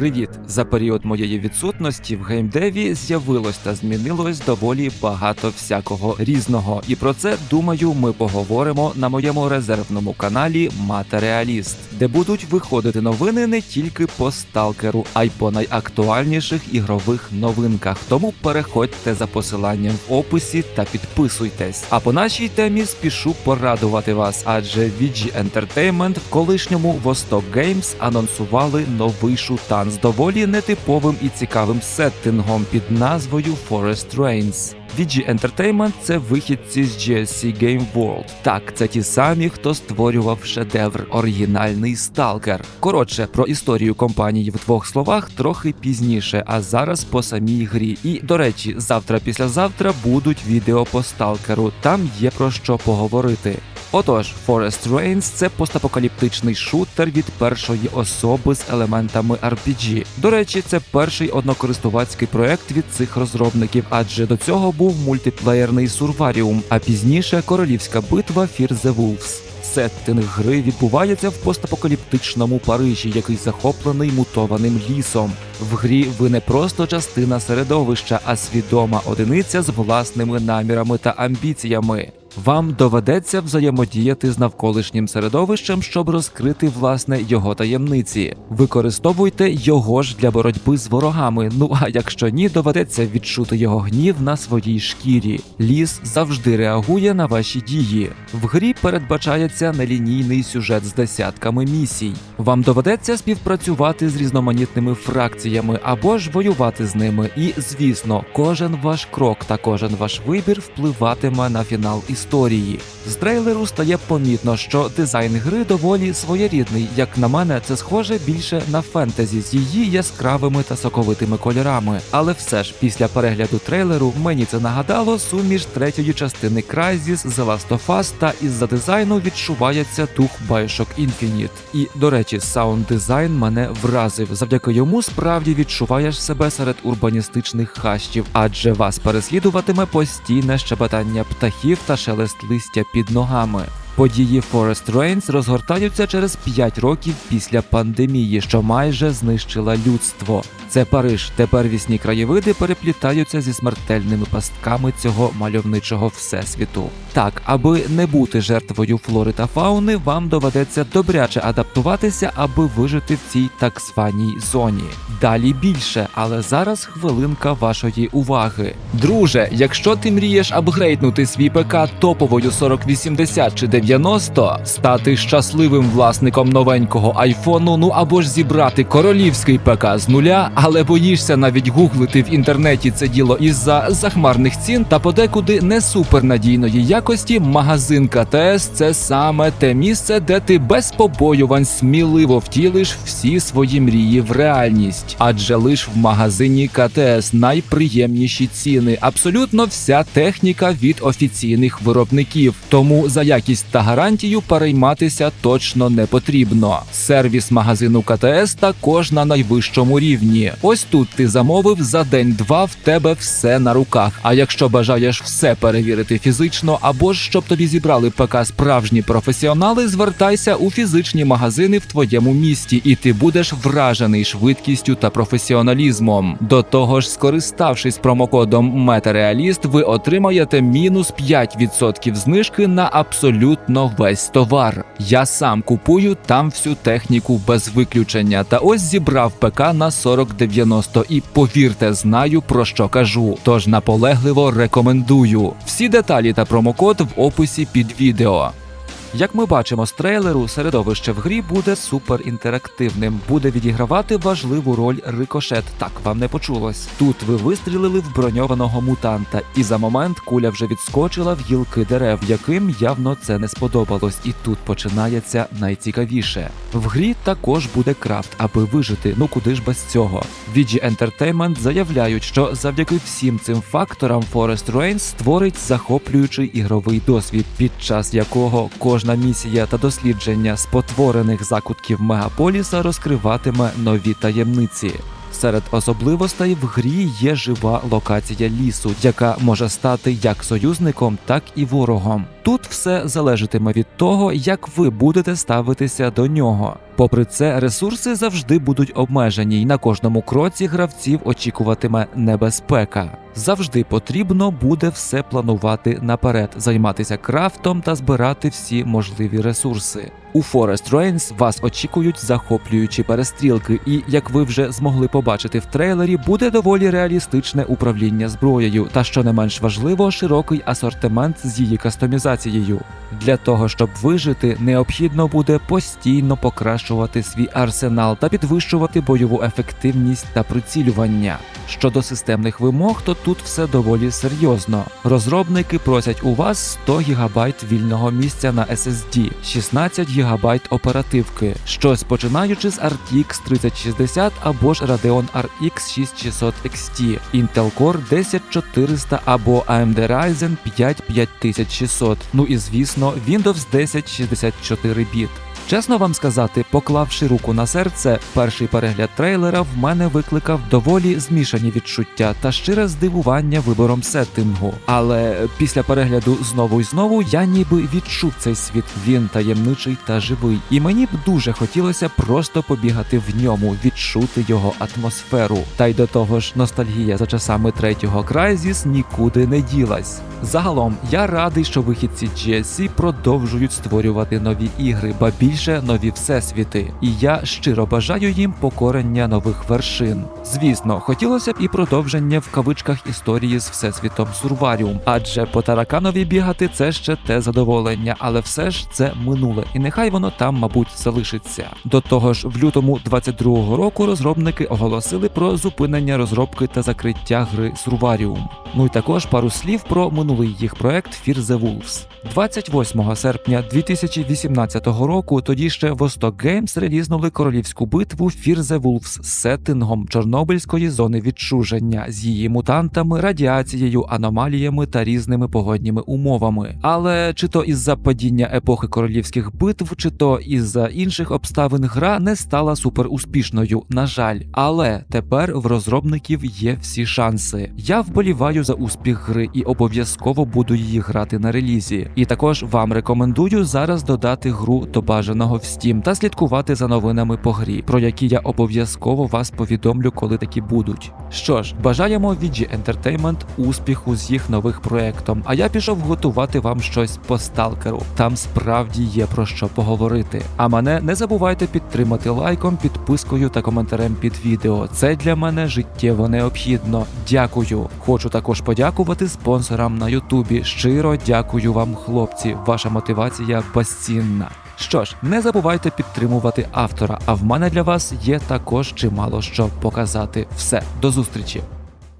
Привіт! За період моєї відсутності в геймдеві з'явилось та змінилось доволі багато всякого різного. І про це думаю, ми поговоримо на моєму резервному каналі Матеріаліст, де будуть виходити новини не тільки по сталкеру, а й по найактуальніших ігрових новинках. Тому переходьте за посиланням в описі та підписуйтесь. А по нашій темі спішу порадувати вас, адже VG Entertainment в колишньому Vostok Games анонсували новий шутан з доволі нетиповим і цікавим сеттингом під назвою Forest Rains. VG Entertainment – це вихідці з GSC Game World. Так, це ті самі, хто створював шедевр оригінальний Сталкер. Коротше, про історію компанії в двох словах трохи пізніше, а зараз по самій грі. І до речі, завтра післязавтра будуть відео по сталкеру. Там є про що поговорити. Отож, Forest Rains – це постапокаліптичний шутер від першої особи з елементами RPG. До речі, це перший однокористувацький проект від цих розробників, адже до цього був мультиплеєрний Сурваріум, а пізніше королівська битва Fear the Wolves. Сеттинг гри відбувається в постапокаліптичному Парижі, який захоплений мутованим лісом. В грі ви не просто частина середовища, а свідома одиниця з власними намірами та амбіціями. Вам доведеться взаємодіяти з навколишнім середовищем, щоб розкрити власне його таємниці. Використовуйте його ж для боротьби з ворогами. Ну а якщо ні, доведеться відчути його гнів на своїй шкірі. Ліс завжди реагує на ваші дії. В грі передбачається нелінійний сюжет з десятками місій. Вам доведеться співпрацювати з різноманітними фракціями або ж воювати з ними. І звісно, кожен ваш крок та кожен ваш вибір впливатиме на фінал історії. З трейлеру стає помітно, що дизайн гри доволі своєрідний. Як на мене, це схоже більше на фентезі з її яскравими та соковитими кольорами. Але все ж, після перегляду трейлеру мені це нагадало суміш третьої частини Crysis, The Last of Us та із-за дизайну відчувається дух Bioshock Infinite. І до речі, саунд дизайн мене вразив. Завдяки йому справді відчуваєш себе серед урбаністичних хащів, адже вас переслідуватиме постійне щебетання птахів та шелест листя під ногами. Події Forest Rains розгортаються через 5 років після пандемії, що майже знищила людство. Це Париж. Тепер вісні краєвиди переплітаються зі смертельними пастками цього мальовничого всесвіту. Так, аби не бути жертвою флори та фауни, вам доведеться добряче адаптуватися, аби вижити в цій так званій зоні. Далі більше, але зараз хвилинка вашої уваги. Друже, якщо ти мрієш апгрейднути свій ПК топовою 4080 чи 90, стати щасливим власником новенького айфону, ну або ж зібрати королівський ПК з нуля, але боїшся навіть гуглити в інтернеті це діло із-за захмарних цін та подекуди не супернадійної якості, магазин КТС це саме те місце, де ти без побоювань сміливо втілиш всі свої мрії в реальність. Адже лиш в магазині КТС найприємніші ціни, абсолютно вся техніка від офіційних виробників. Тому за якість та гарантію перейматися точно не потрібно. Сервіс магазину КТС також на найвищому рівні. Ось тут ти замовив за день-два в тебе все на руках. А якщо бажаєш все перевірити фізично, або ж щоб тобі зібрали ПК справжні професіонали, звертайся у фізичні магазини в твоєму місті, і ти будеш вражений швидкістю та професіоналізмом. До того ж, скориставшись промокодом Метереаліст, ви отримаєте мінус 5% знижки на абсолютно весь товар. Я сам купую там всю техніку без виключення. Та ось зібрав ПК на 4090 і повірте, знаю про що кажу. Тож наполегливо рекомендую. Всі деталі та промокод в описі під відео. Як ми бачимо з трейлеру, середовище в грі буде суперінтерактивним, буде відігравати важливу роль рикошет. Так вам не почулось. Тут ви вистрілили в броньованого мутанта, і за момент куля вже відскочила в гілки дерев, яким явно це не сподобалось. І тут починається найцікавіше. В грі також буде крафт, аби вижити. Ну куди ж без цього? VG Entertainment заявляють, що завдяки всім цим факторам Forest Rains створить захоплюючий ігровий досвід, під час якого кожна місія та дослідження спотворених закутків мегаполіса розкриватиме нові таємниці. Серед особливостей в грі є жива локація лісу, яка може стати як союзником, так і ворогом. Тут все залежатиме від того, як ви будете ставитися до нього. Попри це, ресурси завжди будуть обмежені, і на кожному кроці гравців очікуватиме небезпека. Завжди потрібно буде все планувати наперед, займатися крафтом та збирати всі можливі ресурси. У Forest Rains вас очікують захоплюючі перестрілки, і як ви вже змогли побачити в трейлері, буде доволі реалістичне управління зброєю, та що не менш важливо, широкий асортимент з її кастомізацією. Для того щоб вижити, необхідно буде постійно покращувати свій арсенал та підвищувати бойову ефективність та прицілювання. Щодо системних вимог, то тут все доволі серйозно. Розробники просять у вас 100 ГБ вільного місця на SSD, 16 ГБ оперативки, щось починаючи з RTX 3060 або ж Radeon RX 6600 XT, Intel Core 10400 або AMD Ryzen 5 5600, ну і звісно Windows 10 64 біт. Чесно вам сказати, поклавши руку на серце, перший перегляд трейлера в мене викликав доволі змішані відчуття та щире здивування вибором сеттингу. Але після перегляду знову і знову я ніби відчув цей світ. Він таємничий та живий, і мені б дуже хотілося просто побігати в ньому, відчути його атмосферу. Та й до того ж, ностальгія за часами третього Crysis нікуди не ділась. Загалом я радий, що вихідці GSC продовжують створювати нові ігри, ба більше нові всесвіти. І я щиро бажаю їм покорення нових вершин. Звісно, хотілося б і продовження в кавичках історії з всесвітом Сурваріум, адже по тараканові бігати це ще те задоволення, але все ж це минуле, і нехай воно там, мабуть, залишиться. До того ж, в лютому 22-го року розробники оголосили про зупинення розробки та закриття гри Сурваріум. Ну і також пару слів про минулий їх проект Fear the Wolves. 28 серпня 2018 року тоді ще Games релізнули королівську битву the Wolves з сеттингом Чорнобильської зони відчуження з її мутантами, радіацією, аномаліями та різними погодніми умовами. Але чи то із-за падіння епохи королівських битв, чи то із-за інших обставин гра не стала суперуспішною, на жаль. Але тепер в розробників є всі шанси. Я вболіваю за успіх гри і обов'язково буду її грати на релізі. І також вам рекомендую зараз додати гру до бажаного в Steam та слідкувати за новинами по грі, про які я обов'язково вас повідомлю, коли такі будуть. Що ж, бажаємо VG Entertainment успіху з їх нових проектом. А я пішов готувати вам щось по сталкеру. Там справді є про що поговорити. А мене не забувайте підтримати лайком, підпискою та коментарем під відео. Це для мене життєво необхідно. Дякую. Хочу також подякувати спонсорам на Ютубі. Щиро дякую вам, хлопці. Ваша мотивація безцінна. Що ж, не забувайте підтримувати автора. А в мене для вас є також чимало що показати. Все, до зустрічі.